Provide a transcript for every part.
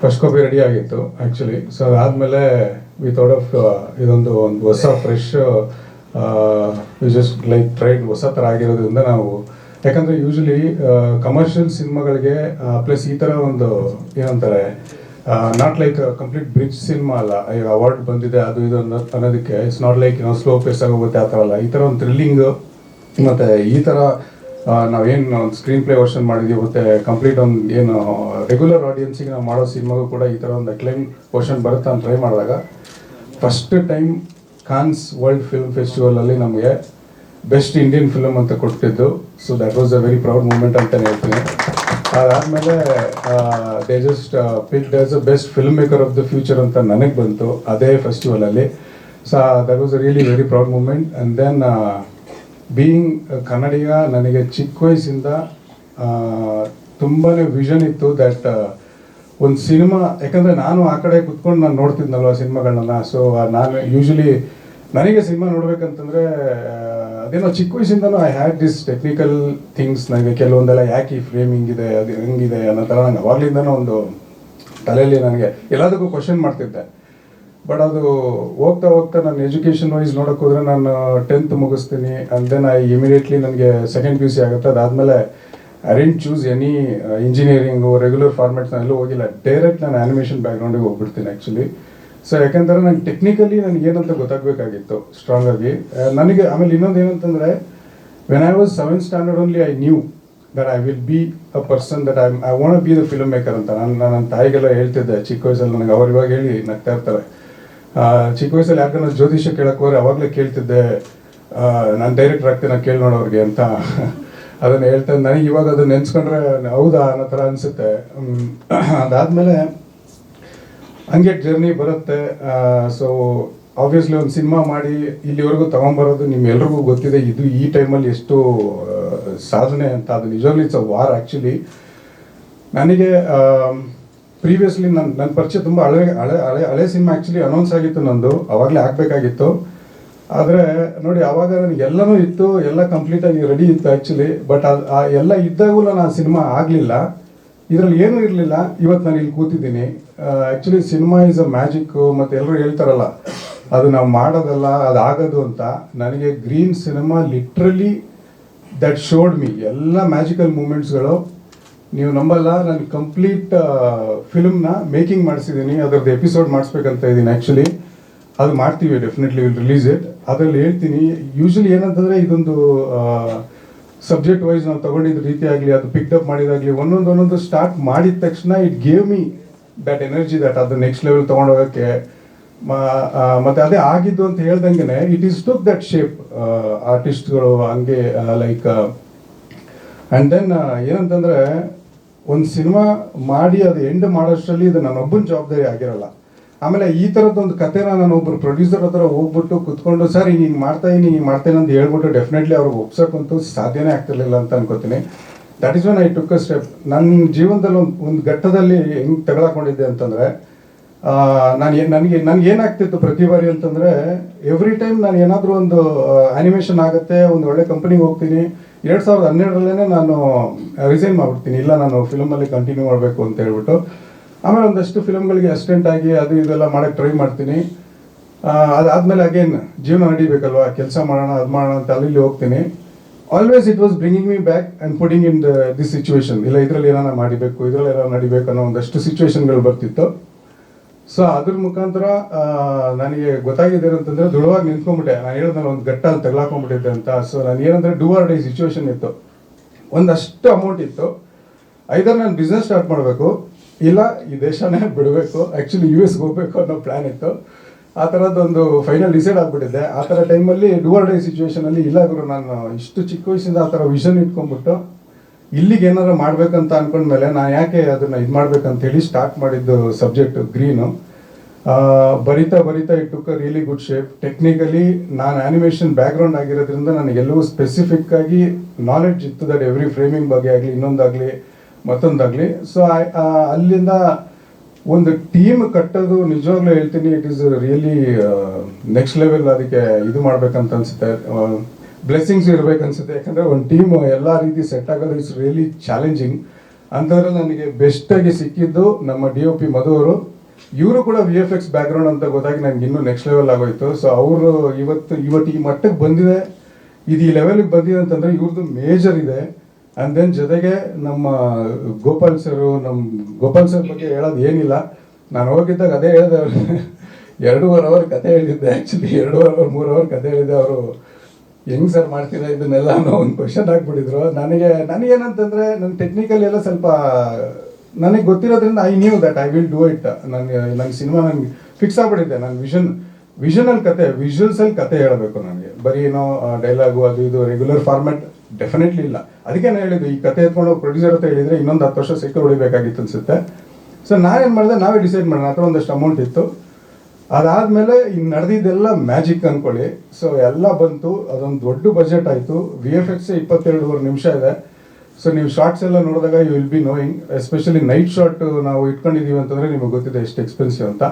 First copy ready ಆಗಿತ್ತು actually so ಅದಾದಮೇಲೆ we out of ಇದೊಂದು ಒಂದು ಹೊಸ ಫ್ರೆಶ್ ಜಸ್ಟ್ ಲೈಕ್ ಟ್ರೈಡ್ ಹೊಸ ಥರ ಆಗಿರೋದ್ರಿಂದ ನಾವು, ಯಾಕಂದರೆ ಯೂಶ್ವಲಿ ಕಮರ್ಷಿಯಲ್ ಸಿನಿಮಾಗಳಿಗೆ ಪ್ಲಸ್ ಈ ಥರ ಒಂದು, ಏನಂತಾರೆ not like complete bridge cinema ಅಲ್ಲ. ಈಗ ಅವಾರ್ಡ್ ಬಂದಿದೆ, ಅದು ಇದು ಅನ್ನೋ, ಅನ್ನೋದಕ್ಕೆ. ಇಟ್ಸ್ ನಾಟ್ ಲೈಕ್ ಏನೋ ಸ್ಲೋ ಪೇಸ್ ಆಗೋಗುತ್ತೆ ಆ ಥರ ಅಲ್ಲ. ಈ ಥರ ಒಂದು ಥ್ರಿಲ್ಲಿಂಗ್ ಮತ್ತು ಈ ಥರ ನಾವೇನು ಒಂದು ಸ್ಕ್ರೀನ್ ಪ್ಲೇ ವರ್ಷನ್ ಮಾಡಿದ್ದೀವಿ ಮತ್ತೆ ಕಂಪ್ಲೀಟ್ ಒಂದು ಏನು ರೆಗ್ಯುಲರ್ ಆಡಿಯನ್ಸಿಗೆ ನಾವು ಮಾಡೋ ಸಿನಿಮಾಗೂ ಕೂಡ ಈ ಥರ ಒಂದು ಅಕ್ಲೈಮ್ ವರ್ಷನ್ ಬರುತ್ತೆ ಅಂತ ಟ್ರೈ ಮಾಡಿದಾಗ first time Cannes world film ಫೆಸ್ಟಿವಲಲ್ಲಿ ನಮಗೆ ಬೆಸ್ಟ್ ಇಂಡಿಯನ್ ಫಿಲಮ್ ಅಂತ ಕೊಟ್ಟಿದ್ದು. So that was a very proud moment ಅಂತಲೇ ಹೇಳ್ತೀನಿ. ಅದಾದಮೇಲೆ they just pick as a best film maker of the future ಅಂತ ನನಗೆ ಬಂತು, ಅದೇ ಫೆಸ್ಟಿವಲಲ್ಲಿ so that was a really very proud moment and then being Kannadiga ನನಗೆ ಚಿಕ್ಕ ವಯಸ್ಸಿಂದ ತುಂಬಾ ವಿಷನ್ ಇತ್ತು ದ್ಯಾಟ್ ಒಂದು ಸಿನಿಮಾ, ಯಾಕಂದರೆ ನಾನು ಆ ಕಡೆ ಕುತ್ಕೊಂಡು ನಾನು ನೋಡ್ತಿದ್ನಲ್ವ ಸಿನಿಮಾಗಳನ್ನ. ಸೊ ನಾನು ಯೂಶಲಿ ನನಗೆ ಸಿನಿಮಾ ನೋಡ್ಬೇಕಂತಂದರೆ ಅದೇನೋ ಚಿಕ್ಕ ವಯಸ್ಸಿಂದನೂ I had this technical things ನನಗೆ ಕೆಲವೊಂದೆಲ್ಲ ಯಾಕೆ ಈ ಫ್ರೇಮ್ ಹಿಂಗಿದೆ ಅದು ಹೆಂಗಿದೆ ಅನ್ನೋ ಥರ ನಂಗೆ ಅವಾಗಲಿಂದನೂ ಒಂದು ತಲೆಯಲ್ಲಿ ನನಗೆ ಎಲ್ಲದಕ್ಕೂ ಕ್ವಶನ್ ಮಾಡ್ತಿದ್ದೆ. ಬಟ್ ಅದು ಹೋಗ್ತಾ ಹೋಗ್ತಾ ನಾನು ಎಜುಕೇಷನ್ ವೈಸ್ ನೋಡೋಕೆ ಹೋದ್ರೆ ನಾನು ಟೆಂತ್ ಮುಗಿಸ್ತೀನಿ ಅಂಡ್ ದೆನ್ ಐ ಇಮಿಡಿಯೇಟ್ಲಿ ನನಗೆ ಸೆಕೆಂಡ್ ಪಿ ಯು ಸಿ ಆಗುತ್ತೆ. ಅದಾದಮೇಲೆ I didn't choose any engineering regular formats ಎಲ್ಲೂ ಹೋಗಿಲ್ಲ. ಡೈರೆಕ್ಟ್ ನಾನು ಆ್ಯನಿಮೇಷನ್ ಬ್ಯಾಕ್ಗ್ರೌಂಡಿಗೆ ಹೋಗ್ಬಿಡ್ತೀನಿ ಆ್ಯಕ್ಚುಲಿ ಸೊ ಯಾಕಂದ್ರೆ ನಂಗೆ ಟೆಕ್ನಿಕಲಿ ನನಗೆ ಏನಂತ ಗೊತ್ತಾಗಬೇಕಾಗಿತ್ತು ಸ್ಟ್ರಾಂಗ್ ಆಗಿ. ನನಗೆ ಆಮೇಲೆ ಇನ್ನೊಂದು ಏನಂತಂದರೆ when I was seven standard only I knew that I will be a person that I I want be the film maker ಅಂತ. ನಾನು ನನ್ನ ತಾಯಿಗೆಲ್ಲ ಹೇಳ್ತಿದ್ದೆ, ಚಿಕ್ಕ ವಯಸ್ಸಲ್ಲಿ ನನಗೆ ಅವ್ರು ಇವಾಗ ಹೇಳಿ ನಗ್ತಾ ಇರ್ತಾರೆ. ಚಿಕ್ಕ ವಯಸ್ಸಲ್ಲಿ ಯಾಕಂದ್ರೆ ಜ್ಯೋತಿಷ್ಯ ಕೇಳಕ್ಕೆ ಹೋದ್ರೆ ಅವಾಗಲೇ ಕೇಳ್ತಿದ್ದೆ ನಾನು ಡೈರೆಕ್ಟ್ ಆಗ್ತೀನಿ ಕೇಳಿ ನೋಡೋರಿಗೆ ಅಂತ. ಅದನ್ನು ಹೇಳ್ತಾ ನನಗೆ ಇವಾಗ ಅದು ನೆನ್ಸ್ಕೊಂಡ್ರೆ ಹೌದಾ ಅನ್ನೋ ಥರ ಅನಿಸುತ್ತೆ. ಅದಾದಮೇಲೆ ಹಂಗೆ ಜರ್ನಿ ಬರುತ್ತೆ. ಸೊ ಆಬ್ವಿಯಸ್ಲಿ ಒಂದು ಸಿನಿಮಾ ಮಾಡಿ ಇಲ್ಲಿವರೆಗೂ ತಗೊಂಬರೋದು ನಿಮ್ಗೆಲ್ರಿಗೂ ಗೊತ್ತಿದೆ. ಇದು ಈ ಟೈಮಲ್ಲಿ ಎಷ್ಟು ಸಾಧನೆ ಅಂತ. ಅದು ನಿಜವಾಗ್ಲೂ ಇಟ್ಸ್ ಅ ವಾರ್ ಆ್ಯಕ್ಚುಲಿ ನನಗೆ ಪ್ರೀವಿಯಸ್ಲಿ ನನ್ನ ನನ್ನ ಪರಿಚಯ ತುಂಬ ಹಳೆ ಹಳೆ ಹಳೆ ಹಳೆ ಸಿನಿಮಾ ಆ್ಯಕ್ಚುಲಿ ಅನೌನ್ಸ್ ಆಗಿತ್ತು ನಂದು, ಅವಾಗಲೇ ಆಗಬೇಕಾಗಿತ್ತು ಆದರೆ ನೋಡಿ ಆವಾಗ ನನಗೆ ಎಲ್ಲನೂ ಇತ್ತು, ಎಲ್ಲ ಕಂಪ್ಲೀಟಾಗಿ ರೆಡಿ ಇತ್ತು ಆ್ಯಕ್ಚುಲಿ ಬಟ್ ಅದು, ಆ ಎಲ್ಲ ಇದ್ದಾಗೂ ನಾನು ಆ ಸಿನಿಮಾ ಆಗಲಿಲ್ಲ. ಇದರಲ್ಲಿ ಏನೂ ಇರಲಿಲ್ಲ. ಇವತ್ತು ನಾನು ಇಲ್ಲಿ ಕೂತಿದ್ದೀನಿ. Actually cinema is a magic ಮತ್ತು ಎಲ್ಲರೂ ಹೇಳ್ತಾರಲ್ಲ, ಅದು ನಾವು ಮಾಡೋದಲ್ಲ, ಅದು ಆಗೋದು ಅಂತ. ನನಗೆ Green cinema literally that showed me ಎಲ್ಲ ಮ್ಯಾಜಿಕಲ್ ಮೂಮೆಂಟ್ಸ್ಗಳು ನೀವು ನಂಬಲ್ಲ, ನಾನು ಕಂಪ್ಲೀಟ್ ಫಿಲ್ಮ್ನ ಮೇಕಿಂಗ್ ಮಾಡಿಸಿದ್ದೀನಿ. ಅದರದ್ದು ಎಪಿಸೋಡ್ ಮಾಡಿಸ್ಬೇಕಂತ ಇದ್ದೀನಿ ಆ್ಯಕ್ಚುಲಿ ಅದು ಮಾಡ್ತೀವಿ ಡೆಫಿನೆಟ್ಲಿ ವಿಲ್ ರಿಲೀಸ್ ಇಟ್ ಅದರಲ್ಲಿ ಹೇಳ್ತೀನಿ ಯೂಶಲಿ ಏನಂತಂದರೆ ಇದೊಂದು ಸಬ್ಜೆಕ್ಟ್ ವೈಸ್ ನಾವು ತಗೊಂಡಿದ್ದ ರೀತಿ ಆಗಲಿ, ಅದು ಪಿಕ್ಅಪ್ ಅಪ್ ಮಾಡಿದಾಗಲಿ, ಒಂದೊಂದು ಒಂದೊಂದು ಸ್ಟಾರ್ಟ್ ಮಾಡಿದ ತಕ್ಷಣ it gave me that energy that ಅದು ನೆಕ್ಸ್ಟ್ ಲೆವೆಲ್ ತೊಗೊಂಡೋಗೋಕ್ಕೆ. ಮತ್ತೆ ಅದೇ ಆಗಿದ್ದು ಅಂತ ಹೇಳ್ದಂಗೆ it is took that shape ಆರ್ಟಿಸ್ಟ್ಗಳು ಹಂಗೆ ಲೈಕ್ ಆ್ಯಂಡ್ ದೆನ್ ಏನಂತಂದರೆ ಒಂದು ಸಿನಿಮಾ ಮಾಡಿ ಅದು ಎಂಡ್ ಮಾಡೋಷ್ಟರಲ್ಲಿ ಇದು ನನ್ನೊಬ್ಬನ ಜವಾಬ್ದಾರಿ ಆಗಿರಲ್ಲ. ಆಮೇಲೆ ಈ ಥರದ್ದೊಂದು ಕಥೆನ ನಾನು ಒಬ್ಬರು ಪ್ರೊಡ್ಯೂಸರ್ ಹತ್ರ ಹೋಗ್ಬಿಟ್ಟು ಕುತ್ಕೊಂಡು, ಸರ್ ಹಿಂಗೆ ಹಿಂಗೆ ಮಾಡ್ತಾ ಇನ್ನು ಹಿಂಗೆ ಮಾಡ್ತೇನೆ ಅಂತ ಹೇಳ್ಬಿಟ್ಟು ಡೆಫಿನೆಟ್ಲಿ ಅವ್ರಿಗೆ ಒಪ್ಸೋಕ್ಕಂತೂ ಸಾಧ್ಯನೇ ಆಗ್ತಿರ್ಲಿಲ್ಲ ಅಂತ ಅನ್ಕೋತೀನಿ. That is one I took a step ನನ್ನ ಜೀವನದಲ್ಲಿ ಒಂದು ಒಂದು ಘಟ್ಟದಲ್ಲಿ ಹೆಂಗೆ ತಗೊಳಕೊಂಡಿದ್ದೆ ಅಂತಂದರೆ ನಾನು ನನಗೆ ನನಗೆ ಏನಾಗ್ತಿತ್ತು ಪ್ರತಿ ಬಾರಿ ಅಂತಂದರೆ ಎವ್ರಿ ಟೈಮ್ ನಾನು ಏನಾದರೂ ಒಂದು ಆ್ಯನಿಮೇಷನ್ ಆಗುತ್ತೆ, ಒಂದು ಒಳ್ಳೆ ಕಂಪ್ನಿಗೆ ಹೋಗ್ತೀನಿ ಎರಡು ಸಾವಿರದ ಹನ್ನೆರಡರಲ್ಲೇ ನಾನು ರಿಸೈನ್ ಮಾಡ್ಬಿಡ್ತೀನಿ. ಇಲ್ಲ, ನಾನು ಫಿಲಮಲ್ಲಿ ಕಂಟಿನ್ಯೂ ಮಾಡಬೇಕು ಅಂತ ಹೇಳ್ಬಿಟ್ಟು. ಆಮೇಲೆ ಒಂದಷ್ಟು ಫಿಲಮ್ಗಳಿಗೆ ಅಸಿಸ್ಟೆಂಟ್ ಆಗಿ ಅದು ಇದೆಲ್ಲ ಮಾಡೋಕ್ಕೆ ಟ್ರೈ ಮಾಡ್ತೀನಿ. ಅದಾದಮೇಲೆ ಅಗೇನ್ ಜೀವನ ನಡಿಬೇಕಲ್ವಾ? ಕೆಲಸ ಮಾಡೋಣ, ಅದು ಮಾಡೋಣ ಅಂತ ಅಲ್ಲಿ ಹೋಗ್ತೀನಿ. Always it was bringing me back and putting in the this situation ಇಲ್ಲ, ಇದರಲ್ಲಿ ಏನಾರ ಮಾಡಬೇಕು, ಇದರಲ್ಲಿ ಏನಾರ ನಡಿಬೇಕು ಅನ್ನೋ ಒಂದಷ್ಟು ಸಿಚುವೇಶನ್ಗಳು ಬರ್ತಿತ್ತು. ಸೊ ಅದ್ರ ಮುಖಾಂತರ ನನಗೆ ಗೊತ್ತಾಗಿದೆ ಅಂತಂದ್ರೆ ದೃಢವಾಗಿ ನಿಂತ್ಕೊಂಡ್ಬಿಟ್ಟೆ. ನಾನು ಹೇಳಿದ್ನಲ್ಲ, ಒಂದು ಗಟ್ಟಲ್ಲಿ ತಗ್ಲಾಕೊಂಡ್ಬಿಟ್ಟಿದ್ದೆ ಅಂತ. ಸೊ ನಾನು ಏನಂದ್ರೆ ಡೂವರ್ ಡೈ ಸಿಚುವೇಶನ್ ಇತ್ತು. ಒಂದಷ್ಟು ಅಮೌಂಟ್ ಇತ್ತು. ಐದರ್ ನಾನು ಬಿಸ್ನೆಸ್ ಸ್ಟಾರ್ಟ್ ಮಾಡಬೇಕು, ಇಲ್ಲ ಈ ದೇಶನೇ ಬಿಡಬೇಕು ಆ್ಯಕ್ಚುಲಿ ಯು ಎಸ್ಗೆ ಹೋಗ್ಬೇಕು ಅನ್ನೋ ಪ್ಲ್ಯಾನ್ ಇತ್ತು. ಆ ಥರದ್ದೊಂದು ಫೈನಲ್ ಡಿಸೈಡ್ ಆಗಿಬಿಟ್ಟಿದ್ದೆ. ಆ ಥರ ಟೈಮಲ್ಲಿ ಡೂವರ್ ಡೈ ಸಿಚುವೇಶನಲ್ಲಿ ಇಲ್ಲ ಗುರು, ನಾನು ಇಷ್ಟು ಚಿಕ್ಕ ವಯಸ್ಸಿಂದ ಆ ಥರ ವಿಷನ್ ಇಟ್ಕೊಂಡ್ಬಿಟ್ಟು ಇಲ್ಲಿಗೆ ಏನಾರ ಮಾಡ್ಬೇಕಂತ ಅನ್ಕೊಂಡ್ಮೇಲೆ ನಾ ಯಾಕೆ ಅದನ್ನ ಇದು ಮಾಡ್ಬೇಕಂತ ಹೇಳಿ ಸ್ಟಾರ್ಟ್ ಮಾಡಿದ್ದು ಸಬ್ಜೆಕ್ಟ್ ಗ್ರೀನು ಬರಿತಾ ಬರಿತಾ it took really good shape technically ನಾನು ಆನಿಮೇಷನ್ ಬ್ಯಾಕ್ಗ್ರೌಂಡ್ ಆಗಿರೋದ್ರಿಂದ ನನಗೆಲ್ಲವೂ ಸ್ಪೆಸಿಫಿಕ್ ಆಗಿ ನಾಲೆಡ್ಜ್ ಇತ್ತು ದಟ್ ಎವ್ರಿ ಫ್ರೇಮಿಂಗ್ ಬಗ್ಗೆ ಆಗಲಿ, ಇನ್ನೊಂದಾಗಲಿ, ಮತ್ತೊಂದಾಗಲಿ. ಸೊ ಅಲ್ಲಿಂದ ಒಂದು ಟೀಮ್ ಕಟ್ಟೋದು ನಿಜವಾಗ್ಲೂ ಹೇಳ್ತೀನಿ it is really next level ಅದಕ್ಕೆ ಇದು ಮಾಡ್ಬೇಕಂತ ಅನ್ಸುತ್ತೆ. ಬ್ಲೆಸ್ಸಿಂಗ್ಸ್ ಇರಬೇಕನ್ಸುತ್ತೆ. ಯಾಕಂದರೆ ಒಂದು ಟೀಮ್ ಎಲ್ಲ ರೀತಿ ಸೆಟ್ ಆಗೋದು ಇಟ್ಸ್ ರಿಯಲಿ ಚಾಲೆಂಜಿಂಗ್ ಅಂಥದ್ರಲ್ಲಿ ನನಗೆ ಬೆಸ್ಟಾಗಿ ಸಿಕ್ಕಿದ್ದು ನಮ್ಮ ಡಿ ಒ ಪಿ ಮಧು ಅವರು. ಇವರು ಕೂಡ ವಿ ಎಫ್ ಎಕ್ಸ್ ಬ್ಯಾಕ್ಗ್ರೌಂಡ್ ಅಂತ ಗೊತ್ತಾಗಿ ನನಗೆ ಇನ್ನೂ ನೆಕ್ಸ್ಟ್ ಲೆವೆಲ್ ಆಗೋಯ್ತು. ಸೊ ಅವರು ಇವತ್ತು ಇವತ್ತು ಈ ಮಟ್ಟಕ್ಕೆ ಬಂದಿದೆ. ಇದು ಈ ಲೆವೆಲ್ಗೆ ಬಂದಿದೆ ಅಂತಂದರೆ ಇವ್ರದ್ದು ಮೇಜರ್ ಇದೆ. ಆ್ಯಂಡ್ ದೆನ್ ಜೊತೆಗೆ ನಮ್ಮ ಗೋಪಾಲ್ ಸರು ನಮ್ಮ ಗೋಪಾಲ್ ಸರ್ ಬಗ್ಗೆ ಹೇಳೋದು ಏನಿಲ್ಲ. ನಾನು ಹೋಗಿದ್ದಾಗ ಅದೇ ಹೇಳಿದೆ ಅವ್ರಿಗೆ ಎರಡೂವರೆ ಅವರ್ ಕತೆ ಹೇಳಿದ್ದೆ ಆ್ಯಕ್ಚುಲಿ ಎರಡೂವರೆ ಅವರ್ ಮೂರು ಅವರ್ ಕತೆ ಹೇಳಿದ್ದೆ ಅವರು. ಹೆಂಗ್ ಸರ್ ಮಾಡ್ತೀರಾ ಇದನ್ನೆಲ್ಲ ಅನ್ನೋ ಒಂದು ಕ್ವಶನ್ ಹಾಕ್ಬಿಟ್ಟಿದ್ರು. ನನಗೆ, ನನಗೇನಂತಂದ್ರೆ ನನ್ನ ಟೆಕ್ನಿಕಲ್ ಎಲ್ಲ ಸ್ವಲ್ಪ, ನನಗೆ ಗೊತ್ತಿರೋದ್ರಿಂದ I knew that I will do it ನನಗೆ ನನ್ನ ಸಿನಿಮಾ ನನಗೆ ಫಿಕ್ಸ್ ಆಗ್ಬಿಟ್ಟಿದ್ದೆ ನನ್ನ ವಿಷನ್ ವಿಷನಲ್ಲಿ ಕತೆ ವಿಷುವಲ್ಸಲ್ಲಿ ಕತೆ ಹೇಳಬೇಕು ನನಗೆ. ಬರೀ ಏನೋ ಡೈಲಾಗು ಅದು ಇದು ರೆಗ್ಯುಲರ್ ಫಾರ್ಮ್ಯಾಟ್ ಡೆಫಿನೆಟ್ಲಿ ಇಲ್ಲ. ಅದಕ್ಕೆ ನಾನು ಹೇಳಿದ್ದು, ಈ ಕತೆ ಎತ್ಕೊಂಡು ಪ್ರೊಡ್ಯೂಸರ್ ಅಂತ ಹೇಳಿದ್ರೆ ಇನ್ನೊಂದು ಹತ್ತು ವರ್ಷ ಸೈಕಲ್ ಉಳಿಬೇಕಾಗಿತ್ತು ಅನ್ಸುತ್ತೆ. ಸೊ ನಾನೇನು ಮಾಡಿದೆ, ನಾವೇ ಡಿಸೈಡ್ ಮಾಡೋಣ ಹತ್ರ ಒಂದಷ್ಟು ಅಮೌಂಟ್ ಇತ್ತು. ಅದಾದ್ಮೇಲೆ ಈಗ ನಡೆದಿದ್ದೆಲ್ಲ ಮ್ಯಾಜಿಕ್ ಅನ್ಕೊಳ್ಳಿ. ಸೊ ಎಲ್ಲ ಬಂತು. ಅದೊಂದು ದೊಡ್ಡ ಬಜೆಟ್ ಆಯಿತು. ವಿ ಎಫ್ ಎಕ್ಸ್ ಇಪ್ಪತ್ತೆರಡುವರೆ ನಿಮಿಷ ಇದೆ. ಸೊ ನೀವು ಶಾರ್ಟ್ಸ್ ಎಲ್ಲ ನೋಡಿದಾಗ you will be knowing especially night short ನಾವು ಇಟ್ಕೊಂಡಿದೀವಿ ಅಂತಂದ್ರೆ ನಿಮಗೆ ಗೊತ್ತಿದೆ ಎಷ್ಟು ಎಕ್ಸ್ಪೆನ್ಸಿವ್ ಅಂತ.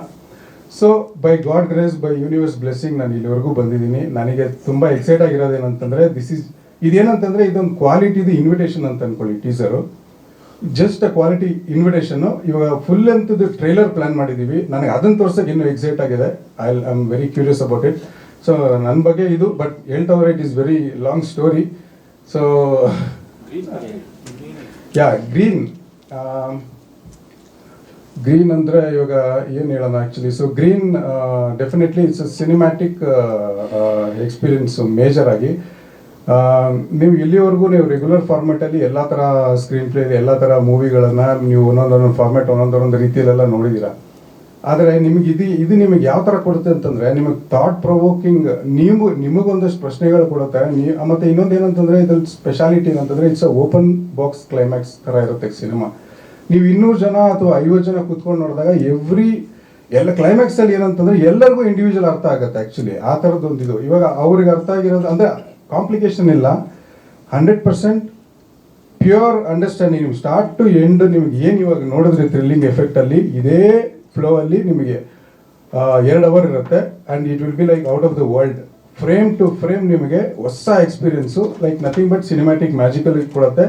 So by God grace by universe blessing ನಾನು ಇಲ್ಲಿವರೆಗೂ ಬಂದಿದ್ದೀನಿ. ನನಗೆ ತುಂಬ ಎಕ್ಸೈಟ್ ಆಗಿರೋದೇನಂತಂದ್ರೆ ದಿಸ್ ಇಸ್ ಇದೇನಂತಂದರೆ ಇದೊಂದು ಕ್ವಾಲಿಟಿದು ಇನ್ವಿಟೇಷನ್ ಅಂತ ಅನ್ಕೊಳ್ಳಿ ಟೀಸರು ಜಸ್ಟ್ ಕ್ವಾಲಿಟಿ ಇನ್ವಿಟೇಷನ್ ಇವಾಗ ಫುಲ್ ಅಂತದ್ದು ಟ್ರೈಲರ್ ಪ್ಲಾನ್ ಮಾಡಿದೀವಿ ನನಗೆ ಅದನ್ನ ತೋರ್ಸಕ್ಕೆ ಇನ್ನೂ ಎಕ್ಸೈಟ್ ಆಗಿದೆ. I I am very curious about it so ನನ್ನ ಬಗ್ಗೆ ಇದು but ಹೇಳ್ತವ್ರೆ it is very long story so yeah green green ಅಂದರೆ ಇವಾಗ ಏನು ಹೇಳೋಣ actually so green definitely it's cinematic experience major ಆಗಿ. ನೀವು ಇಲ್ಲಿವರೆಗೂ ನೀವು ರೆಗ್ಯುಲರ್ ಫಾರ್ಮೆಟಲ್ಲಿ ಎಲ್ಲ ಥರ ಸ್ಕ್ರೀನ್ ಪ್ಲೇ ಎಲ್ಲ ಥರ ಮೂವಿಗಳನ್ನು ನೀವು ಒಂದೊಂದೊಂದು ಫಾರ್ಮೆಟ್ ಒಂದೊಂದೊಂದು ರೀತಿಯಲ್ಲೆಲ್ಲ ನೋಡಿದ್ದೀರಾ ಆದರೆ ನಿಮಗೆ ಇದು ಇದು ನಿಮಗೆ ಯಾವ ಥರ ಕೊಡುತ್ತೆ ಅಂತಂದರೆ, ನಿಮಗೆ ಥಾಟ್ ಪ್ರೊವೋಕಿಂಗ್ ನೀವು, ನಿಮಗೊಂದಷ್ಟು ಪ್ರಶ್ನೆಗಳು ಕೊಡುತ್ತೆ ನೀ, ಮತ್ತು ಇನ್ನೊಂದು ಏನಂತಂದರೆ ಇದ್ರಲ್ಲಿ ಸ್ಪೆಷಾಲಿಟಿ ಏನಂತಂದರೆ it's a open box climax ಥರ ಇರುತ್ತೆ ಸಿನಿಮಾ ನೀವು ಇನ್ನೂರು ಜನ ಅಥವಾ ಐವತ್ತು ಜನ ಕುತ್ಕೊಂಡು ನೋಡಿದಾಗ ಎವ್ರಿ ಎಲ್ಲ ಕ್ಲೈಮ್ಯಾಕ್ಸಲ್ಲಿ ಏನಂತಂದರೆ ಎಲ್ಲರಿಗೂ ಇಂಡಿವಿಜುವಲ್ ಅರ್ಥ ಆಗುತ್ತೆ ಆ್ಯಕ್ಚುಲಿ ಆ ಥರದ್ದು ಒಂದು ಇದು ಇವಾಗ ಅವ್ರಿಗೆ ಅರ್ಥ ಆಗಿರೋದು ಅಂದ್ರೆ ಕಾಂಪ್ಲಿಕೇಶನ್ ಇಲ್ಲ. ಹಂಡ್ರೆಡ್ ಪರ್ಸೆಂಟ್ ಪ್ಯೂರ್ ಅಂಡರ್ಸ್ಟ್ಯಾಂಡಿಂಗ್ ನಿಮ್ಗೆ ಸ್ಟಾರ್ಟ್ ಟು ಎಂಡ್ ನಿಮ್ಗೆ ಏನು ಇವಾಗ ನೋಡಿದ್ರೆ ಥ್ರಿಲ್ಲಿಂಗ್ ಎಫೆಕ್ಟ್ ಅಲ್ಲಿ, ಇದೇ ಫ್ಲೋ ಅಲ್ಲಿ ನಿಮಗೆ ಎರಡು ಅವರ್ ಇರುತ್ತೆ. And it will be like out of the world frame to frame ನಿಮಗೆ ಹೊಸ experience like nothing but cinematic magical ಕೊಡುತ್ತೆ.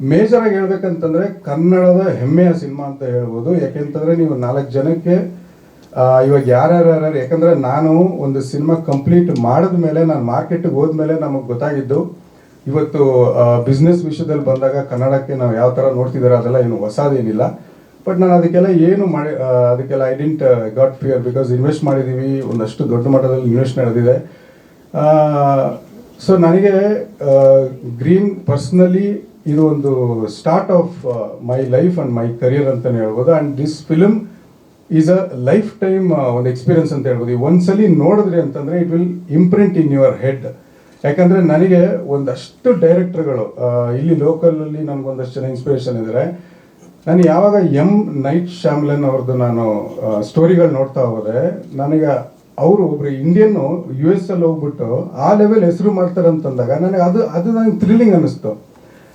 ಮೇಜರ್ ಆಗಿ ಹೇಳ್ಬೇಕಂತಂದ್ರೆ ಕನ್ನಡದ ಹೆಮ್ಮೆಯ ಸಿನಿಮಾ ಅಂತ ಹೇಳ್ಬೋದು. ಯಾಕೆಂತಂದ್ರೆ ನೀವು ನಾಲ್ಕು ಜನಕ್ಕೆ ಇವಾಗ ಯಾರ್ಯಾರು ಯಾಕಂದ್ರೆ ನಾನು ಒಂದು ಸಿನಿಮಾ ಕಂಪ್ಲೀಟ್ ಮಾಡಿದ ಮೇಲೆ, ನಾನು ಮಾರ್ಕೆಟ್ಗೆ ಹೋದ್ಮೇಲೆ ನಮಗೆ ಗೊತ್ತಾಗಿದ್ದು, ಇವತ್ತು ಬಿಸ್ನೆಸ್ ವಿಷಯದಲ್ಲಿ ಬಂದಾಗ ಕನ್ನಡಕ್ಕೆ ನಾವು ಯಾವ ಥರ ನೋಡ್ತಿದ್ದಾರೆ ಅದೆಲ್ಲ ಏನು ಹೊಸದೇನಿಲ್ಲ ಬಟ್ ನಾನು ಅದಕ್ಕೆಲ್ಲ ಏನು ಮಾಡಿ ಅದಕ್ಕೆಲ್ಲ I didn't got fear because invest ಮಾಡಿದ್ದೀವಿ ಒಂದಷ್ಟು ದೊಡ್ಡ ಮಟ್ಟದಲ್ಲಿ ಇನ್ವೆಸ್ಟ್ ನಡೆದಿದೆ. ಸೊ ನನಗೆ ಗ್ರೀನ್ ಪರ್ಸ್ನಲಿ ಇದು ಒಂದು start of my life and my career ಅಂತಲೇ ಹೇಳ್ಬೋದು. And this film is a lifetime ಒಂದು ಎಕ್ಸ್ಪೀರಿಯನ್ಸ್ ಅಂತ ಹೇಳ್ಬೋದು. ಒಂದ್ಸಲಿ ನೋಡಿದ್ರಿ ಅಂತಂದ್ರೆ it will imprint in your head ಯಾಕಂದ್ರೆ ನನಗೆ ಒಂದಷ್ಟು ಡೈರೆಕ್ಟರ್ಗಳು ಇಲ್ಲಿ ಲೋಕಲಲ್ಲಿ ನನಗೊಂದಷ್ಟು ಜನ ಇನ್ಸ್ಪಿರೇಷನ್ ಇದ್ದಾರೆ ನಾನು ಯಾವಾಗ ಎಂ ನೈಟ್ ಶ್ಯಾಮ್ಲನ್ ಅವ್ರದ್ದು ನಾನು ಸ್ಟೋರಿಗಳು ನೋಡ್ತಾ ಹೋದೆ, ನನಗೆ ಅವರು ಒಬ್ರು ಇಂಡಿಯನ್ನು ಯು ಎಸ್ ಅಲ್ಲಿ ಹೋಗ್ಬಿಟ್ಟು ಆ ಲೆವೆಲ್ ಹೆಸರು ಮಾಡ್ತಾರೆ ಅಂತಂದಾಗ ನನಗೆ ಅದು ಅದು ನನಗೆ ಥ್ರಿಲ್ಲಿಂಗ್ ಅನ್ನಿಸ್ತು.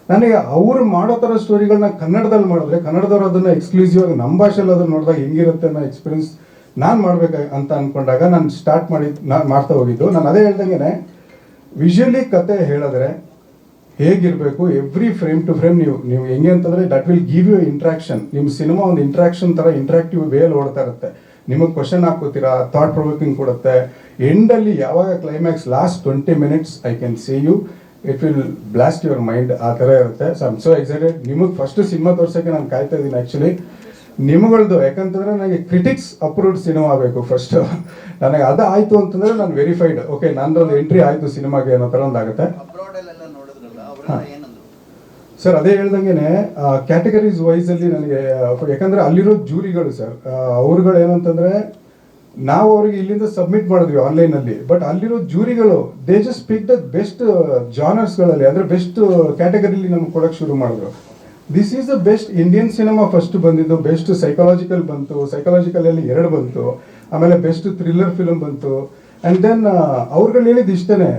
ನನಗೆ ಅವ್ರು ಮಾಡೋ ಥರ ಸ್ಟೋರಿಗಳನ್ನ ಕನ್ನಡದಲ್ಲಿ ಮಾಡಿದ್ರೆ ಕನ್ನಡದವ್ರು ಅದನ್ನ ಎಕ್ಸ್ಕ್ಲೂಸಿವ್ ಆಗಿ ನಮ್ಮ ಭಾಷೆಯಲ್ಲಿ ಅದನ್ನ ನೋಡಿದಾಗ ಹೆಂಗಿರುತ್ತೆ ಅನ್ನೋ ಎಕ್ಸ್ಪೀರಿಯನ್ಸ್ ನಾನು ಮಾಡ್ಬೇಕು ಅಂತ ಅನ್ಕೊಂಡಾಗ ನಾನು ಸ್ಟಾರ್ಟ್ ಮಾಡಿ ನಾನು ಮಾಡ್ತಾ ಹೋಗಿದ್ದು. ನಾನು ಅದೇ ಹೇಳ್ದಂಗೆ ವಿಜುವಲಿ ಕತೆ ಹೇಳಿದ್ರೆ ಹೇಗಿರಬೇಕು ಎವ್ರಿ ಫ್ರೇಮ್ ಟು ಫ್ರೇಮ್ ನೀವು ನೀವು ಹೆಂಗೆ ಅಂತಂದ್ರೆ that will give you interaction ನಿಮ್ಮ ಸಿನಿಮಾ ಒಂದು ಇಂಟ್ರಾಕ್ಷನ್ ಥರ ಇಂಟ್ರಾಕ್ಟಿವ್ ವೇಲ್ ಓಡ್ತಾ ಇರುತ್ತೆ. ನಿಮಗೆ ಕ್ವಶನ್ ಹಾಕೋತೀರಾ ಥಾಟ್ ಪ್ರೊವೋಕಿಂಗ್ ಕೊಡುತ್ತೆ ಎಂಡಲ್ಲಿ ಯಾವಾಗ climax last twenty minutes I can see you it will blast your mind ಆ ಥರ ಇರುತ್ತೆ. ಸೊ ಐಮ್ ಸೊ ಎಕ್ಸೈಟೆಡ್ ನಿಮಗೆ ಫಸ್ಟ್ ಸಿನಿಮಾ ತೋರ್ಸೋಕ್ಕೆ ನಾನು ಕಾಯ್ತಾ ಇದ್ದೀನಿ ಆ್ಯಕ್ಚುಲಿ ನಿಮ್ಗಳದ್ದು ಯಾಕಂತಂದ್ರೆ ನನಗೆ ಕ್ರಿಟಿಕ್ಸ್ ಅಪ್ರೂವ್ಡ್ ಸಿನಿಮಾ ಬೇಕು ಫಸ್ಟ್ ನನಗೆ ಅದು ಆಯಿತು ಅಂತಂದ್ರೆ ನಾನು ವೆರಿಫೈಡ್ ಓಕೆ ನಂದೊಂದು ಎಂಟ್ರಿ ಆಯಿತು ಸಿನಿಮಾಗೆ ಅನ್ನೋ ಥರ ಒಂದು ಆಗುತ್ತೆ ಸರ್ ಅದೇ ಹೇಳ್ದಂಗೆ ಕ್ಯಾಟಗರೀಸ್ ವೈಸಲ್ಲಿ ಅಲ್ಲಿ ನನಗೆ ಯಾಕಂದರೆ ಯಾಕಂದ್ರೆ ಅಲ್ಲಿರೋ ಜೂರಿಗಳು ಸರ್ ಅವ್ರುಗಳು ಏನಂತಂದ್ರೆ ನಾವು ಅವ್ರಿಗೆ ಇಲ್ಲಿಂದ ಸಬ್ಮಿಟ್ ಮಾಡಿದ್ವಿ ಆನ್ಲೈನ್ ಅಲ್ಲಿ. ಬಟ್ ಅಲ್ಲಿರೋ ಜೂರಿಗಳು they just speak the best ಜಾನರ್ಸ್ಗಳಲ್ಲಿ ಅಂದ್ರೆ ಬೆಸ್ಟ್ ಕ್ಯಾಟಗರಿಲಿ ನಮ್ಗೆ ಕೊಡಕ್ಕೆ ಶುರು ಮಾಡಿದ್ರು. This is the best Indian cinema first ಬಂದಿದ್ದು ಬೆಸ್ಟ್ ಸೈಕಾಲಜಿಕಲ್ ಬಂತು ಸೈಕಾಲಜಿಕಲ್ ಅಲ್ಲಿ ಎರಡು ಬಂತು, ಆಮೇಲೆ ಬೆಸ್ಟ್ ಥ್ರಿಲ್ಲರ್ ಫಿಲಮ್ ಬಂತು. ಅಂಡ್ ದೆನ್ ಅವ್ರುಗಳು ಹೇಳಿದ್ದು ಇಷ್ಟನೇ.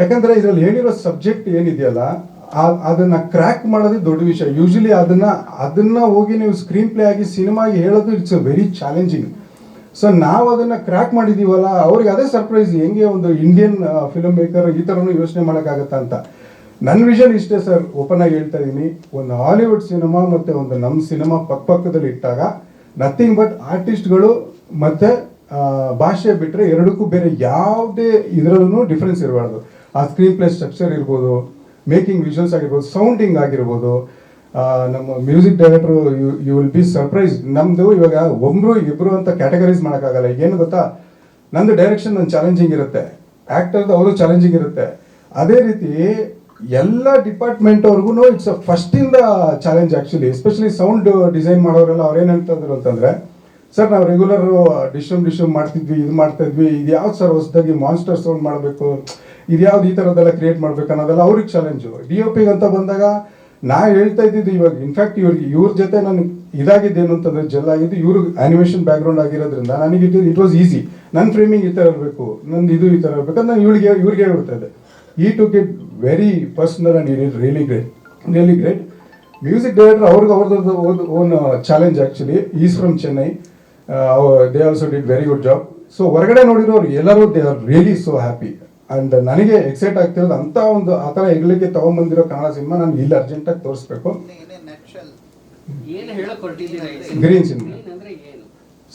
ಯಾಕಂದ್ರೆ ಇದ್ರಲ್ಲಿ ಹೇಳಿರೋ ಸಬ್ಜೆಕ್ಟ್ ಏನಿದೆಯಲ್ಲ ಅದನ್ನ ಕ್ರ್ಯಾಕ್ ಮಾಡೋದೇ ದೊಡ್ಡ ವಿಷಯ. ಯೂಶಲಿ ಅದನ್ನ ಅದನ್ನ ಹೋಗಿ ನೀವು ಸ್ಕ್ರೀನ್ ಪ್ಲೇ ಆಗಿ ಸಿನಿಮಾಗೆ ಹೇಳೋದು it's a very challenging so ನಾವು ಅದನ್ನ ಕ್ರ್ಯಾಕ್ ಮಾಡಿದೀವಲ್ಲ, ಅವ್ರಿಗೆ ಅದೇ ಸರ್ಪ್ರೈಸ್ ಹೆಂಗೆ ಒಂದು ಇಂಡಿಯನ್ ಫಿಲಮ್ ಮೇಕರ್ ಈ ಥರನೂ ಯೋಚನೆ ಮಾಡೋಕ್ಕಾಗತ್ತಾ ಅಂತ. ನನ್ನ ವಿಷನ್ ಇಷ್ಟೇ ಸರ್ ಓಪನ್ ಆಗಿ ಹೇಳ್ತಾ ಇದ್ದೀನಿ ಒಂದು ಹಾಲಿವುಡ್ ಸಿನಿಮಾ ಮತ್ತೆ ಒಂದು ನಮ್ಮ ಸಿನಿಮಾ ಪಕ್ಕಪಕ್ಕದಲ್ಲಿ ಇಟ್ಟಾಗ ನಥಿಂಗ್ ಬಟ್ ಆರ್ಟಿಸ್ಟ್ಗಳು ಮತ್ತೆ ಭಾಷೆ ಬಿಟ್ಟರೆ ಎರಡಕ್ಕೂ ಬೇರೆ ಯಾವುದೇ ಇದರಲ್ಲೂ ಡಿಫ್ರೆನ್ಸ್ ಇರಬಾರ್ದು. ಆ ಸ್ಕ್ರೀನ್ ಪ್ಲೇ ಸ್ಟ್ರಕ್ಚರ್ ಇರ್ಬೋದು ಮೇಕಿಂಗ್ ವಿಷನ್ಸ್ ಆಗಿರ್ಬೋದು ಸೌಂಡಿಂಗ್ ಆಗಿರ್ಬೋದು ನಮ್ಮ music director you will be surprise ನಮ್ಮದು ಇವಾಗ ಒಬ್ರು ಇಬ್ರು ಅಂತ ಕ್ಯಾಟಗರೈಸ್ ಮಾಡೋಕ್ಕಾಗಲ್ಲ. ಏನು ಗೊತ್ತಾ? ನಂದು ಡೈರೆಕ್ಷನ್ ನನ್ನ ಚಾಲೆಂಜಿಂಗ್ ಇರುತ್ತೆ. ಆ್ಯಕ್ಟರ್ದು ಅವರು ಚಾಲೆಂಜಿಂಗ್ ಇರುತ್ತೆ. ಅದೇ ರೀತಿ ಎಲ್ಲ ಡಿಪಾರ್ಟ್ಮೆಂಟ್ ಅವ್ರಿಗೂ it's ಫಸ್ಟಿಂದ challenge actually especially sound design ಮಾಡೋರೆಲ್ಲ ಅವ್ರೇನು ಹೇಳ್ತಾ ಇದ್ರು ಅಂತಂದರೆ, ಸರ್, ನಾವು ರೆಗ್ಯುಲರ್ ಡಿಶಮ್ ಡಿಶಮ್ ಮಾಡ್ತಿದ್ವಿ, ಇದು ಮಾಡ್ತಾ ಇದ್ವಿ ಇದು ಯಾವ್ದು ಸರ್ ಹೊಸದಾಗಿ ಮಾನ್ಸ್ಟರ್ ಸೌಂಡ್ ಮಾಡಬೇಕು? ಇದು ಯಾವ್ದು ಈ ಥರದ್ದೆಲ್ಲ ಕ್ರಿಯೇಟ್ ಮಾಡ್ಬೇಕು ಅನ್ನೋದೆಲ್ಲ ಅವ್ರಿಗೆ ಚಾಲೆಂಜು ಡಿ ಒ ಪಿಗೆ ಅಂತ ಬಂದಾಗ ನಾ ಹೇಳ್ತಾ ಇದ್ದಿದ್ದು ಇವಾಗ ಇನ್ಫ್ಯಾಕ್ಟ್ ಇವ್ರಿಗೆ ಇವ್ರ ಜೊತೆ ನನಗೆ ಇದಾಗಿದ್ದೇನು ಅಂತಂದ್ರೆ ಜೆಲ್ ಆಗಿದ್ದು ಇವ್ರು ಆನಿಮೇಷನ್ ಬ್ಯಾಕ್ಗ್ರೌಂಡ್ ಆಗಿರೋದ್ರಿಂದ ನನಗೆ ಇದು ಇಟ್ ವಾಸ್ ಈಸಿ ನನ್ನ ಫ್ರೇಮಿಂಗ್ ಈ ಥರ ಇರಬೇಕು, ನಂದು ಇದು ಈ ಥರ ಇರಬೇಕು ನಾನು ಇವಳಿಗೆ ಇವ್ರಿಗೆ ಹೇಳ್ಬಿಡ್ತಾ ಇದ್ದೆ. ಈ to it very personal and it really great really great music director ಅವ್ರಿಗೆ ಅವ್ರದ್ದು own challenge actually is from Chennai they also did very good job so ಹೊರಗಡೆ ನೋಡಿರೋರು ಎಲ್ಲರೂ they are really so happy and ನನಗೆ excite ಆಗ್ತಿರೋದು ಅಂತ ಒಂದು ಆ ಥರ ಹೆಗ್ಲಿಕ್ಕೆ ತಗೊಂಡ್ಬಂದಿರೋ ಕನ್ನಡ ಸಿನಿಮಾ ನಾನು ಇಲ್ಲಿ ಅರ್ಜೆಂಟಾಗಿ ತೋರಿಸ್ಬೇಕು. Green cinema.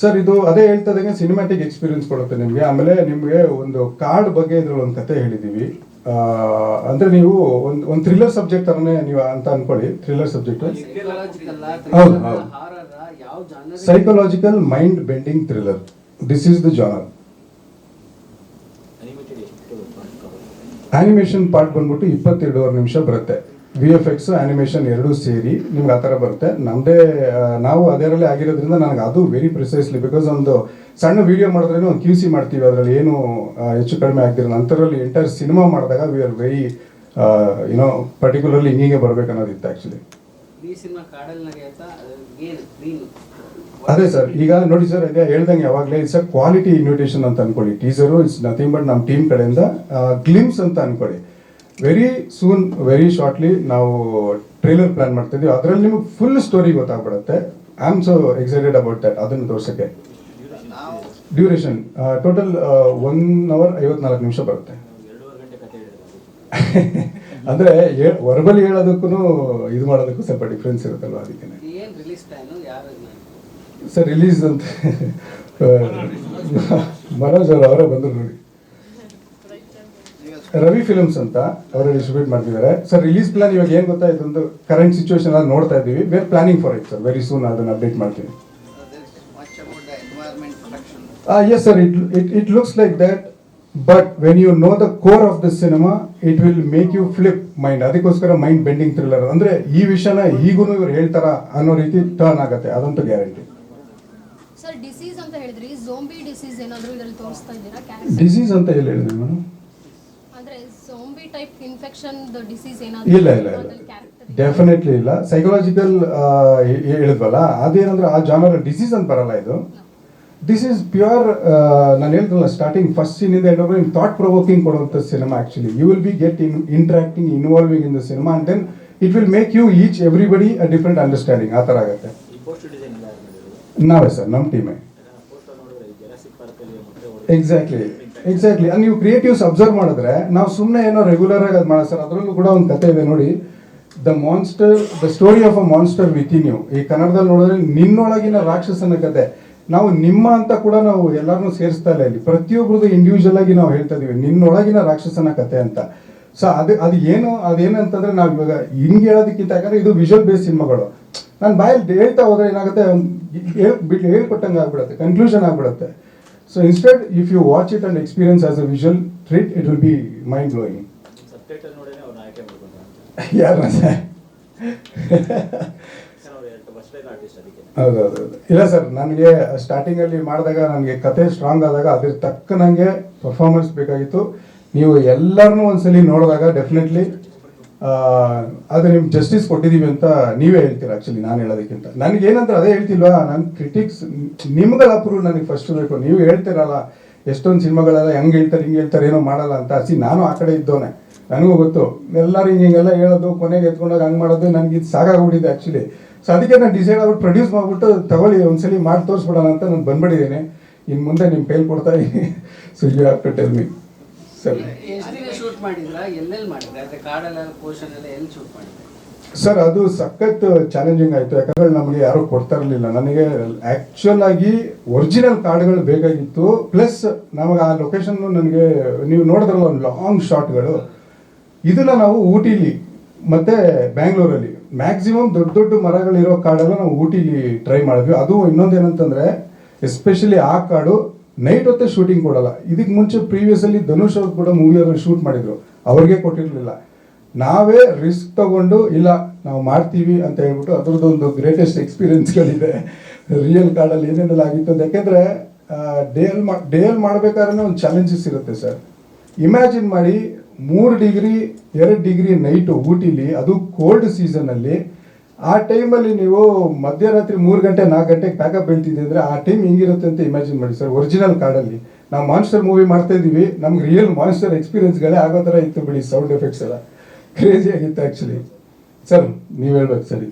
ಸರ್ ಇದು ಅದೇ ಹೇಳ್ತಾ ಇದ್ದಂಗೆ ಸಿನಿಮ್ಯಾಟಿಕ್ ಎಕ್ಸ್ಪೀರಿಯನ್ಸ್ ಕೊಡುತ್ತೆ ನಿಮಗೆ. ಆಮೇಲೆ ನಿಮಗೆ ಒಂದು ಕಾರ್ಡ್ ಬಗ್ಗೆ ಇದ್ರಲ್ಲಿ ಒಂದು ಕತೆ ಹೇಳಿದ್ದೀವಿ ಅಂದ್ರೆ ನೀವು ಒಂದು ಒಂದು ಥ್ರಿಲ್ಲರ್ ಸಬ್ಜೆಕ್ಟ್ ಥರನೇ ನೀವು ಅಂತ ಅನ್ಕೊಳ್ಳಿ. ಥ್ರಿಲ್ಲರ್ ಸಬ್ಜೆಕ್ಟ್ ಹೌದು, ಸೈಕೊಲಾಜಿಕಲ್ ಹೌದು. ಇದೆ? Mind bending thriller this is the genre animation part ಬಂದ್ಬಿಟ್ಟು ಇಪ್ಪತ್ತೆರಡೂವರೆ ನಿಮಿಷ ಬರುತ್ತೆ. ವಿ ಎಫ್ ಎಕ್ಸ್ ಆನಿಮೇಷನ್ ಎರಡೂ ಸೇರಿ ನಿಮ್ಗೆ ಆ ಥರ ಬರುತ್ತೆ. ನಮ್ಮದೇ ನಾವು ಅದರಲ್ಲೇ ಆಗಿರೋದ್ರಿಂದ ನನಗೆ ಅದು ವೆರಿ ಪ್ರಿಸೈಸ್ಲಿ ಬಿಕಾಸ್ ಒಂದು ಸಣ್ಣ ವಿಡಿಯೋ ಮಾಡಿದ್ರೇನು ಒಂದು ಕ್ಯೂ ಸಿ ಮಾಡ್ತೀವಿ, ಅದರಲ್ಲಿ ಏನು ಹೆಚ್ಚು ಕಡಿಮೆ ಆಗ್ತಿರಲ್ಲ. ಅಂತರಲ್ಲಿ ಎಂಟೈರ್ ಸಿನಿಮಾ ಮಾಡಿದಾಗ ವಿ ಆರ್ ವೆರಿ ಏನೋ ಪರ್ಟಿಕ್ಯುಲರ್ಲಿ ಹಿಂಗೆ ಬರ್ಬೇಕು ಅನ್ನೋದಿತ್ತು ಆ್ಯಕ್ಚುಲಿ ಅದೇ ಸರ್, ಈಗ ನೋಡಿ ಸರ್ ಅದೇ ಹೇಳ್ದಂಗೆ ಯಾವಾಗಲೇ ಇಟ್ಸ್ ಅ ಕ್ವಾಲಿಟಿ ಇನ್ವಿಟೇಷನ್ ಅಂತ ಅನ್ಕೊಳ್ಳಿ. ಟೀಸರು ಇಟ್ಸ್ ನಥಿಂಗ್ ಬಟ್ ನಮ್ಮ ಟೀಮ್ ಕಡೆಯಿಂದ ಗ್ಲಿಮ್ಸ್ ಅಂತ ಅನ್ಕೊಳ್ಳಿ. ವೆರಿ ಸೂನ್ ವೆರಿ ಶಾರ್ಟ್ಲಿ ನಾವು ಟ್ರೈಲರ್ ಪ್ಲಾನ್ ಮಾಡ್ತಿದ್ದೀವಿ ಅದರಲ್ಲಿ ನಿಮಗೆ ಫುಲ್ ಸ್ಟೋರಿ ಗೊತ್ತಾಗ್ಬಿಡುತ್ತೆ. I am so excited about that ಅದನ್ನು ತೋರ್ಸೋಕ್ಕೆ. ಡ್ಯೂರೇಷನ್ ಟೋಟಲ್ ಒನ್ ಅವರ್ ಐವತ್ನಾಲ್ಕು ನಿಮಿಷ ಬರುತ್ತೆ. ಅಂದ್ರೆ ವರ್ಬಲ್ ಹೇಳೋದಕ್ಕೂ ಇದು ಮಾಡೋದಕ್ಕೂ ಸ್ವಲ್ಪ ಡಿಫ್ರೆನ್ಸ್ ಇರುತ್ತಲ್ವ ಅದಕ್ಕೆ? ಸರ್ ರಿಲೀಸ್ ಅಂತ. ಮನೋಜ್ ಅವರು, ಅವರೇ ಬಂದರು ನೋಡಿ. ರವಿ ಫಿಲ್ಮ್ಸ್ ಅಂತ ಅವರು ಡಿಸ್ಟ್ರಿಬ್ಯೂಟ್ ಮಾಡ್ತಿದ್ದಾರೆ. ಸರ್ ರಿಲೀಸ್ ಪ್ಲಾನ್ ಇವಾಗ ಏನು ಗೊತ್ತಾ ಇದೊಂದು ಕರೆಂಟ್ ಸಿಚುವೇಶನ್ ಅಲ್ಲಿ ನೋಡ್ತಾ ಇದ್ದೀವಿ. Where planning for it sir very soon ಅದನ್ನು ಅಪ್ಡೇಟ್ ಮಾಡ್ತೀವಿ yes sir it it it looks like that but when you know the core of the cinema it will make you flip mind ಅದಕ್ಕೋಸ್ಕರ mind bending thriller ಅಂದರೆ ಈ ವಿಷಯನ ಈಗೂ ಇವ್ರು ಹೇಳ್ತಾರ ಅನ್ನೋ ರೀತಿ ಟರ್ನ್ ಆಗುತ್ತೆ. ಅದಂತೂ ಗ್ಯಾರಂಟಿ ಸರ್ ಡಿಸೀಸ್ ಅಂತ ಹೇಳಿದ್ರಿ ಝೋಂಬಿ ಡಿಸೀಸ್ ಏನಾದರೂ ಇದರಲ್ಲಿ ತೋರಿಸ್ತಾ ಇದ್ದೀರಾ? ಕ್ಯಾರೆಕ್ಟರ್ ಡಿಸೀಸ್ ಅಂತ ಎಲ್ಲಿ ಹೇಳಿದ್ರಿ ಮೇಡಮ್ ಅಂದ್ರೆ ಝೋಂಬಿ ಟೈಪ್ ಇನ್ಫೆಕ್ಷನ್ ಡಿಸೀಸ್ ಇಲ್ಲ ಏನಾದರೂ ಇಲ್ಲ ಇಲ್ಲ ಡೆಫಿನೆಟ್ಲಿ ಇಲ್ಲ. ಸೈಕಲಾಜಿಕಲ್ ಹೇಳಿದ್ವಲ್ಲ ಅದೇನಂದ್ರೆ ಆ ಜಾನರ್ ಡಿಸೀಸ್ ಅಂತ ಬರಲ್ಲ ಇದು. ದಿಸ್ ಈಸ್ ಪ್ಯೂರ್ ನಾನು ಹೇಳ್ತಲ್ಲ ಸ್ಟಾರ್ಟಿಂಗ್ ಫಸ್ಟ್ ಸೀನಿಂದ ಎಂಡೋರ್ ಥಾಟ್ ಪ್ರೊವೋಕಿಂಗ್ ಕೊಡುವಂಥ cinema actually you will be get in interacting involving in the cinema and then it will make you each everybody a different understanding ಆ ಥರ ಆಗುತ್ತೆ. ನಾವೇ ಸರ್, ನಮ್ಮ ಟೀಮೇ ಎಕ್ಸಾಕ್ಟ್ಲಿ ಎಕ್ಸಾಕ್ಟ್ಲಿ ನೀವು ಕ್ರಿಯೇಟಿವ್ಸ್ ಅಬ್ಸರ್ವ್ ಮಾಡಿದ್ರೆ, ನಾವು ಸುಮ್ಮನೆ ಏನೋ ರೆಗ್ಯುಲರ್ ಆಗಿ ಅದು ಮಾಡೋದು ಸರ್. ಅದರಲ್ಲೂ ಕೂಡ ಒಂದು ಕತೆ ಇದೆ ನೋಡಿ. The monster the story of a monster with in you ಈ ಕನ್ನಡದಲ್ಲಿ ನೋಡಿದ್ರೆ ನಿನ್ನೊಳಗಿನ ರಾಕ್ಷಸನ ಕತೆ. ನಾವು ನಿಮ್ಮ ಅಂತ ಕೂಡ ನಾವು ಎಲ್ಲರನ್ನೂ ಸೇರಿಸ್ತಾ ಇಲ್ಲ ಇಲ್ಲಿ. ಪ್ರತಿಯೊಬ್ಬರದ್ದು ಇಂಡಿವಿಜುವಲ್ ಆಗಿ ನಾವು ಹೇಳ್ತಾ ಇದೀವಿ. ನಿನ್ನೊಳಗಿನ ರಾಕ್ಷಸನ ಕತೆ ಅಂತ. ಸೊ ಅದು ಅದು ಏನು, ಅದೇನಂತಂದ್ರೆ ನಾವು ಇವಾಗ ಹಿಂಗೆ ಹೇಳೋದಕ್ಕಿಂತ ಯಾಕಂದ್ರೆ ಇದು ವಿಜುವಲ್ ಬೇಸ್ ಸಿನಿಮಾಗಳು ನಾನು ಬಾಯಲ್ಲಿ ಹೇಳ್ತಾ ಹೋದ್ರೆ ಏನಾಗುತ್ತೆ ಬಿಟ್ಟು ಹೇಳ್ಕೊಟ್ಟಂಗೆ ಆಗ್ಬಿಡುತ್ತೆ ಕನ್ಕ್ಲೂಷನ್ ಆಗ್ಬಿಡುತ್ತೆ. So instead if you watch it and experience as a visual treat it will be mind blowing ಯಾರು ಹೌದೌದು ಇಲ್ಲ ಸರ್ ನನಗೆ ಸ್ಟಾರ್ಟಿಂಗಲ್ಲಿ ಮಾಡಿದಾಗ ನನಗೆ ಕತೆ ಸ್ಟ್ರಾಂಗ್ ಆದಾಗ ಅದ್ರ ತಕ್ಕ ನನಗೆ ಪರ್ಫಾರ್ಮೆನ್ಸ್ ಬೇಕಾಗಿತ್ತು. ನೀವು ಎಲ್ಲರನ್ನೂ ಒಂದ್ಸಲಿ ನೋಡಿದಾಗ ಡೆಫಿನೆಟ್ಲಿ ಅದು ನಿಮ್ಗೆ ಜಸ್ಟಿಸ್ ಕೊಟ್ಟಿದ್ದೀವಿ ಅಂತ ನೀವೇ ಹೇಳ್ತೀರ ಆ್ಯಕ್ಚುಲಿ ನಾನು ಹೇಳೋದಕ್ಕಿಂತ? ನನಗೆ ಏನಂದ್ರೆ ಅದೇ ಹೇಳ್ತಿಲ್ವಾ ನನ್ನ ಕ್ರಿಟಿಕ್ಸ್ ನಿಮ್ಗಳ ಅಪ್ರೂವ್ ನನಗೆ ಫಸ್ಟ್ ಬೇಕು. ನೀವು ಹೇಳ್ತಿರಲ್ಲ, ಎಷ್ಟೊಂದು ಸಿನಿಮಾಗಳೆಲ್ಲ ಹೆಂಗೆ ಹೇಳ್ತಾರೆ, ಹಿಂಗೆ ಹೇಳ್ತಾರೆ, ಏನೋ ಮಾಡಲ್ಲ ಅಂತ. ಸಿ, ನಾನು ಆ ಕಡೆ ಇದ್ದೋನೆ ನನಗೂ ಗೊತ್ತು. ಎಲ್ಲರೂ ಹಿಂಗೆ ಹಿಂಗೆಲ್ಲ ಹೇಳೋದು, ಕೊನೆಗೆ ಎತ್ಕೊಂಡಾಗ ಹಂಗೆ ಮಾಡೋದು, ನನಗೆ ಇದು ಸಾಕಾಗ್ಬಿಟ್ಟಿದೆ ಆ್ಯಕ್ಚುಲಿ ಸೊ ಅದಕ್ಕೆ ನಾನು ಡಿಸೈಡ್ ಆಗ್ಬಿಟ್ಟು ಪ್ರೊಡ್ಯೂಸ್ ಮಾಡಿಬಿಟ್ಟು ತಗೊಳ್ಳಿ, ಒಂದ್ಸಲಿ ಮಾಡಿ ತೋರಿಸ್ಬಿಡೋಣ ಅಂತ ನಾನು ಬಂದ್ಬಿಟ್ಟಿದ್ದೀನಿ. ಇನ್ನು ಮುಂದೆ ನಿಮ್ಮ ಕೈಲಿ ಕೊಡ್ತಾ so you have to tell me sir sir, ಅದು ಸಖತ್ ಚಾಲೆಂಜಿಂಗ್ ಆಯಿತು. ಯಾಕಂದ್ರೆ ನಮಗೆ ಯಾರು ಕೊಡ್ತಾ ಇರಲಿಲ್ಲ. ನನಗೆ ಆ್ಯಕ್ಚುಲ್ ಆಗಿ ಒರಿಜಿನಲ್ ಕಾರ್ಡ್ಗಳು ಬೇಕಾಗಿತ್ತು ಪ್ಲಸ್ ನಮಗೆ ಆ ಲೊಕೇಶನ್ ನನಗೆ, ನೀವು ನೋಡಿದ್ರಲ್ಲ ಒಂದು ಲಾಂಗ್ ಶಾಟ್ಗಳು ಇದನ್ನ ನಾವು ಊಟಿಲಿ, ಮತ್ತೆ ಬ್ಯಾಂಗ್ಳೂರಲ್ಲಿ ಮ್ಯಾಕ್ಸಿಮಮ್ ದೊಡ್ಡ ದೊಡ್ಡ ಮರಗಳಿರೋ ಕಾಡೆಲ್ಲ ನಾವು ಊಟಿಲಿ ಟ್ರೈ ಮಾಡಿದ್ವಿ. ಅದು ಇನ್ನೊಂದೇನಂತಂದ್ರೆ ಎಸ್ಪೆಷಲಿ ಆ ಕಾಡು ನೈಟ್ ಹೊತ್ತೆ ಶೂಟಿಂಗ್ ಕೊಡಲ್ಲ. ಇದಕ್ಕೆ ಮುಂಚೆ ಪ್ರೀವಿಯಸ್ ಅಲ್ಲಿ ಧನುಷ್ ಅವ್ರು ಕೂಡ ಮೂವಿಯವರು ಶೂಟ್ ಮಾಡಿದ್ರು. ಅವ್ರಿಗೆ ಕೊಟ್ಟಿರಲಿಲ್ಲ. ನಾವೇ ರಿಸ್ಕ್ ತಗೊಂಡು, ಇಲ್ಲ, ನಾವು ಮಾಡ್ತೀವಿ ಅಂತ ಹೇಳ್ಬಿಟ್ಟು ಅದ್ರದ್ದೊಂದು ಗ್ರೇಟೆಸ್ಟ್ ಎಕ್ಸ್ಪೀರಿಯನ್ಸ್ಗಳಿದೆ ರಿಯಲ್ ಕಾರ್ಡಲ್ಲಿ ಏನೇನೆಲ್ಲ ಆಗಿತ್ತು ಅಂತ. ಯಾಕೆಂದ್ರೆ ಡೇಲ್ ಮಾ ಡೇಲ್ ಮಾಡ್ಬೇಕಾದ್ರೆ ಒಂದು ಚಾಲೆಂಜಸ್ ಇರುತ್ತೆ ಸರ್. ಇಮ್ಯಾಜಿನ್ ಮಾಡಿ ಮೂರು ಡಿಗ್ರಿ ಎರಡು ಡಿಗ್ರಿ ನೈಟು ಊಟಿಲಿ, ಅದು ಕೋಲ್ಡ್ ಸೀಸನಲ್ಲಿ ಆ ಟೈಮಲ್ಲಿ ನೀವು ಮಧ್ಯರಾತ್ರಿ ಮೂರು ಗಂಟೆ, ನಾಲ್ಕು ಗಂಟೆಗೆ ಪ್ಯಾಕಪ್ ಹೇಳ್ತಿದ್ದೆ ಅಂದರೆ ಆ ಟೈಮ್ ಹೆಂಗಿರುತ್ತೆ ಅಂತ ಇಮ್ಯಾಜಿನ್ ಮಾಡಿ ಸರ್ ಒರಿಜಿನಲ್ ಕಾರ್ಡಲ್ಲಿ ನಾವು ಮಾನ್ಸ್ಟರ್ ಮೂವಿ ಮಾಡ್ತಾ ಇದ್ದೀವಿ, ನಮ್ಗೆ ರಿಯಲ್ ಮಾನ್ಸ್ಟರ್ ಎಕ್ಸ್ಪೀರಿಯನ್ಸ್ಗಳೇ ಆಗೋ ಥರ ಇತ್ತು ಬಿಡಿ ಸೌಂಡ್ ಎಫೆಕ್ಟ್ಸ್ ಎಲ್ಲ. ಕ್ರೇಜಿ ಆಗಿತ್ತು ಆ್ಯಕ್ಚುಲಿ ಸರ್, ನೀವು ಹೇಳ್ಬೇಕು ಸರಿ.